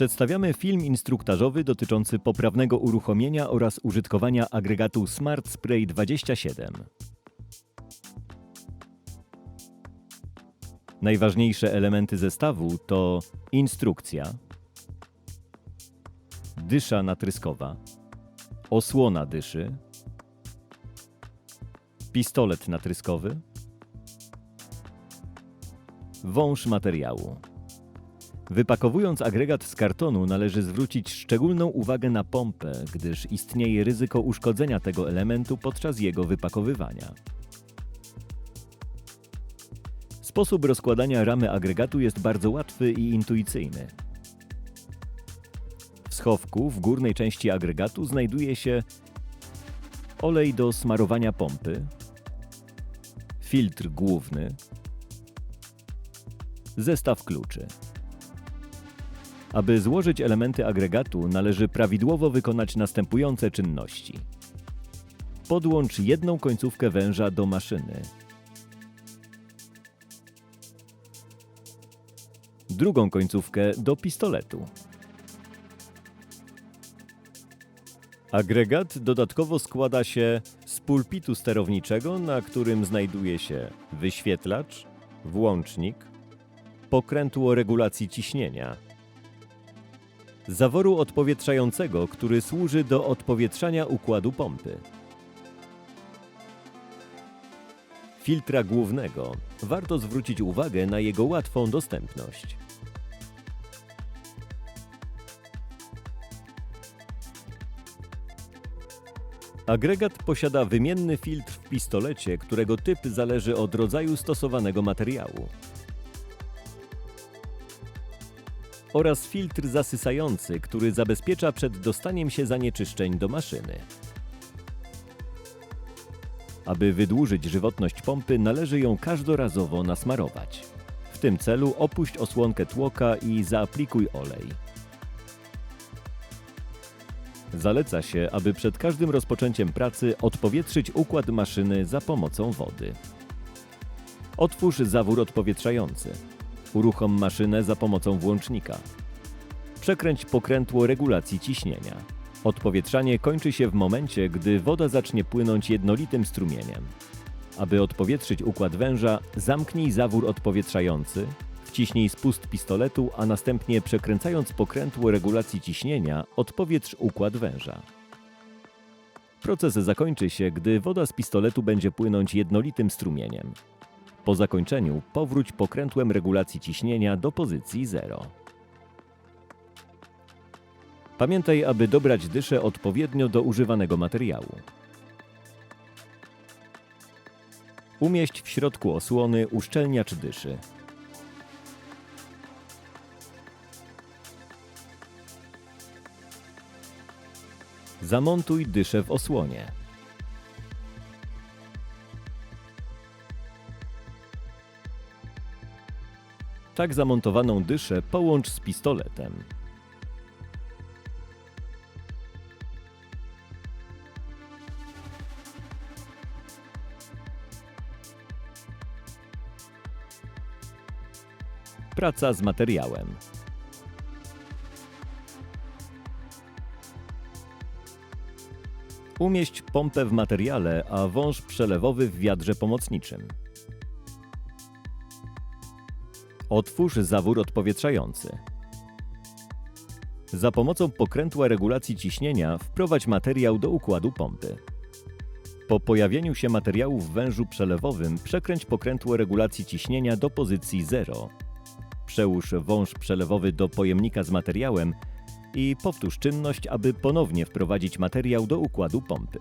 Przedstawiamy film instruktażowy dotyczący poprawnego uruchomienia oraz użytkowania agregatu Smart Spray 27. Najważniejsze elementy zestawu to instrukcja, dysza natryskowa, osłona dyszy, pistolet natryskowy, wąż materiału. Wypakowując agregat z kartonu należy zwrócić szczególną uwagę na pompę, gdyż istnieje ryzyko uszkodzenia tego elementu podczas jego wypakowywania. Sposób rozkładania ramy agregatu jest bardzo łatwy i intuicyjny. W schowku w górnej części agregatu znajduje się olej do smarowania pompy, filtr główny, zestaw kluczy. Aby złożyć elementy agregatu, należy prawidłowo wykonać następujące czynności. Podłącz jedną końcówkę węża do maszyny. Drugą końcówkę do pistoletu. Agregat dodatkowo składa się z pulpitu sterowniczego, na którym znajduje się wyświetlacz, włącznik, pokrętło regulacji ciśnienia, zaworu odpowietrzającego, który służy do odpowietrzania układu pompy, filtra głównego. Warto zwrócić uwagę na jego łatwą dostępność. Agregat posiada wymienny filtr w pistolecie, którego typ zależy od rodzaju stosowanego materiału. Oraz filtr zasysający, który zabezpiecza przed dostaniem się zanieczyszczeń do maszyny. Aby wydłużyć żywotność pompy, należy ją każdorazowo nasmarować. W tym celu opuść osłonkę tłoka i zaaplikuj olej. Zaleca się, aby przed każdym rozpoczęciem pracy odpowietrzyć układ maszyny za pomocą wody. Otwórz zawór odpowietrzający. Uruchom maszynę za pomocą włącznika. Przekręć pokrętło regulacji ciśnienia. Odpowietrzanie kończy się w momencie, gdy woda zacznie płynąć jednolitym strumieniem. Aby odpowietrzyć układ węża, zamknij zawór odpowietrzający, wciśnij spust pistoletu, a następnie przekręcając pokrętło regulacji ciśnienia, odpowietrz układ węża. Proces zakończy się, gdy woda z pistoletu będzie płynąć jednolitym strumieniem. Po zakończeniu powróć pokrętłem regulacji ciśnienia do pozycji 0. Pamiętaj, aby dobrać dyszę odpowiednio do używanego materiału. Umieść w środku osłony uszczelniacz dyszy. Zamontuj dyszę w osłonie. Tak zamontowaną dyszę połącz z pistoletem. Praca z materiałem. Umieść pompę w materiale, a wąż przelewowy w wiadrze pomocniczym. Otwórz zawór odpowietrzający. Za pomocą pokrętła regulacji ciśnienia wprowadź materiał do układu pompy. Po pojawieniu się materiału w wężu przelewowym przekręć pokrętło regulacji ciśnienia do pozycji 0. Przełóż wąż przelewowy do pojemnika z materiałem i powtórz czynność, aby ponownie wprowadzić materiał do układu pompy.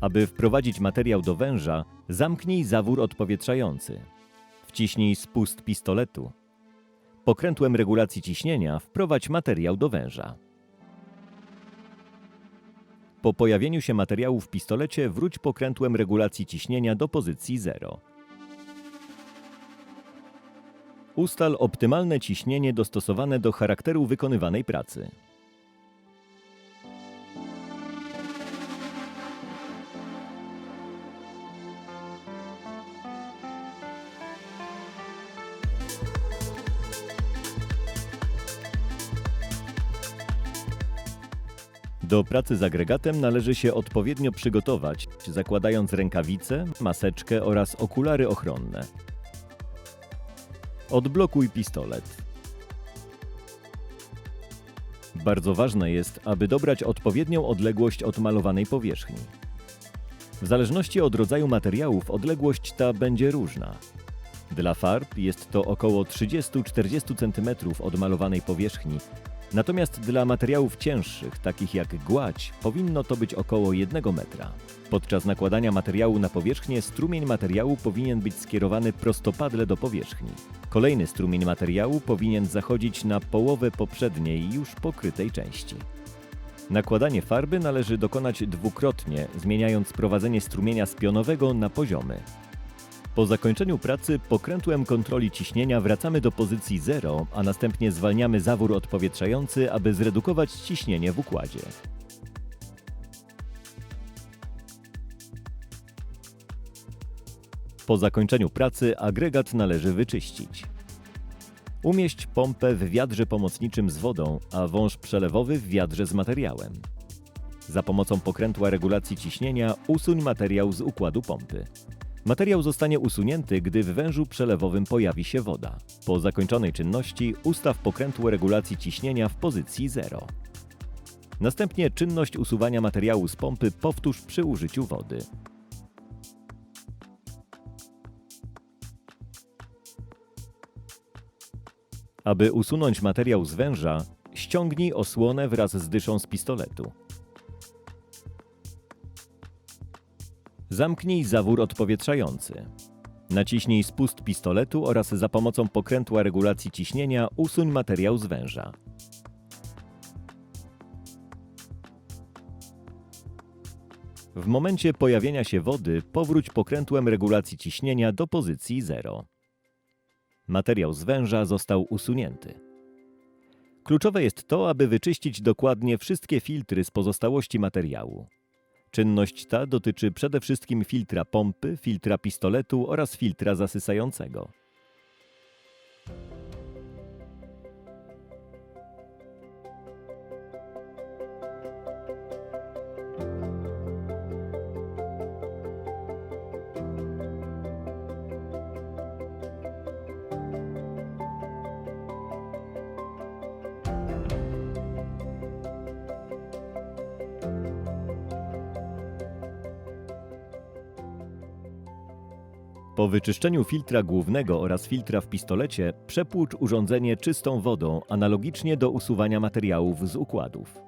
Aby wprowadzić materiał do węża, zamknij zawór odpowietrzający. Wciśnij spust pistoletu. Pokrętłem regulacji ciśnienia wprowadź materiał do węża. Po pojawieniu się materiału w pistolecie wróć pokrętłem regulacji ciśnienia do pozycji 0. Ustal optymalne ciśnienie dostosowane do charakteru wykonywanej pracy. Do pracy z agregatem należy się odpowiednio przygotować, zakładając rękawice, maseczkę oraz okulary ochronne. Odblokuj pistolet. Bardzo ważne jest, aby dobrać odpowiednią odległość od malowanej powierzchni. W zależności od rodzaju materiałów odległość ta będzie różna. Dla farb jest to około 30-40 cm od malowanej powierzchni, natomiast dla materiałów cięższych, takich jak gładź, powinno to być około 1 metra. Podczas nakładania materiału na powierzchnię strumień materiału powinien być skierowany prostopadle do powierzchni. Kolejny strumień materiału powinien zachodzić na połowę poprzedniej, już pokrytej części. Nakładanie farby należy dokonać dwukrotnie, zmieniając prowadzenie strumienia z pionowego na poziomy. Po zakończeniu pracy pokrętłem kontroli ciśnienia wracamy do pozycji 0, a następnie zwalniamy zawór odpowietrzający, aby zredukować ciśnienie w układzie. Po zakończeniu pracy agregat należy wyczyścić. Umieść pompę w wiadrze pomocniczym z wodą, a wąż przelewowy w wiadrze z materiałem. Za pomocą pokrętła regulacji ciśnienia usuń materiał z układu pompy. Materiał zostanie usunięty, gdy w wężu przelewowym pojawi się woda. Po zakończonej czynności ustaw pokrętło regulacji ciśnienia w pozycji 0. Następnie czynność usuwania materiału z pompy powtórz przy użyciu wody. Aby usunąć materiał z węża, ściągnij osłonę wraz z dyszą z pistoletu. Zamknij zawór odpowietrzający. Naciśnij spust pistoletu oraz za pomocą pokrętła regulacji ciśnienia usuń materiał z węża. W momencie pojawienia się wody powróć pokrętłem regulacji ciśnienia do pozycji 0. Materiał z węża został usunięty. Kluczowe jest to, aby wyczyścić dokładnie wszystkie filtry z pozostałości materiału. Czynność ta dotyczy przede wszystkim filtra pompy, filtra pistoletu oraz filtra zasysającego. Po wyczyszczeniu filtra głównego oraz filtra w pistolecie przepłucz urządzenie czystą wodą, analogicznie do usuwania materiałów z układów.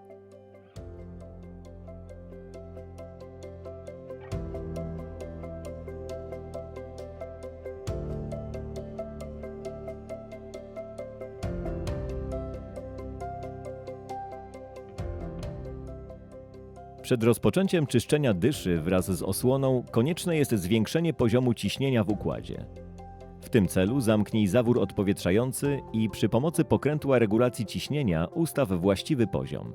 Przed rozpoczęciem czyszczenia dyszy wraz z osłoną konieczne jest zwiększenie poziomu ciśnienia w układzie. W tym celu zamknij zawór odpowietrzający i przy pomocy pokrętła regulacji ciśnienia ustaw właściwy poziom.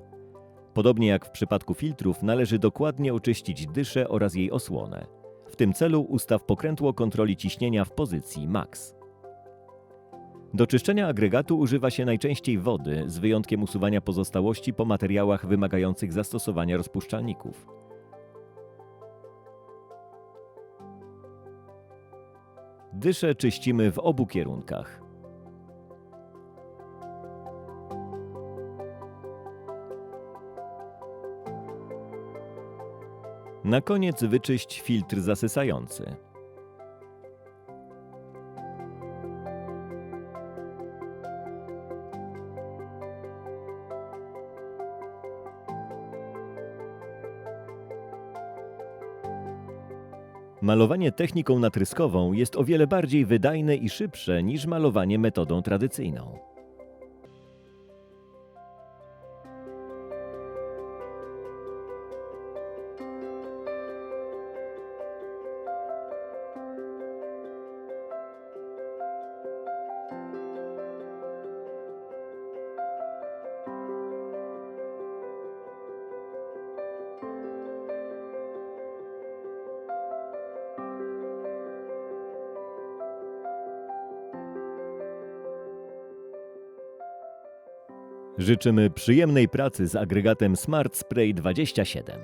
Podobnie jak w przypadku filtrów, należy dokładnie oczyścić dyszę oraz jej osłonę. W tym celu ustaw pokrętło kontroli ciśnienia w pozycji max. Do czyszczenia agregatu używa się najczęściej wody, z wyjątkiem usuwania pozostałości po materiałach wymagających zastosowania rozpuszczalników. Dyszę czyścimy w obu kierunkach. Na koniec wyczyść filtr zasysający. Malowanie techniką natryskową jest o wiele bardziej wydajne i szybsze niż malowanie metodą tradycyjną. Życzymy przyjemnej pracy z agregatem Smart Spray 27.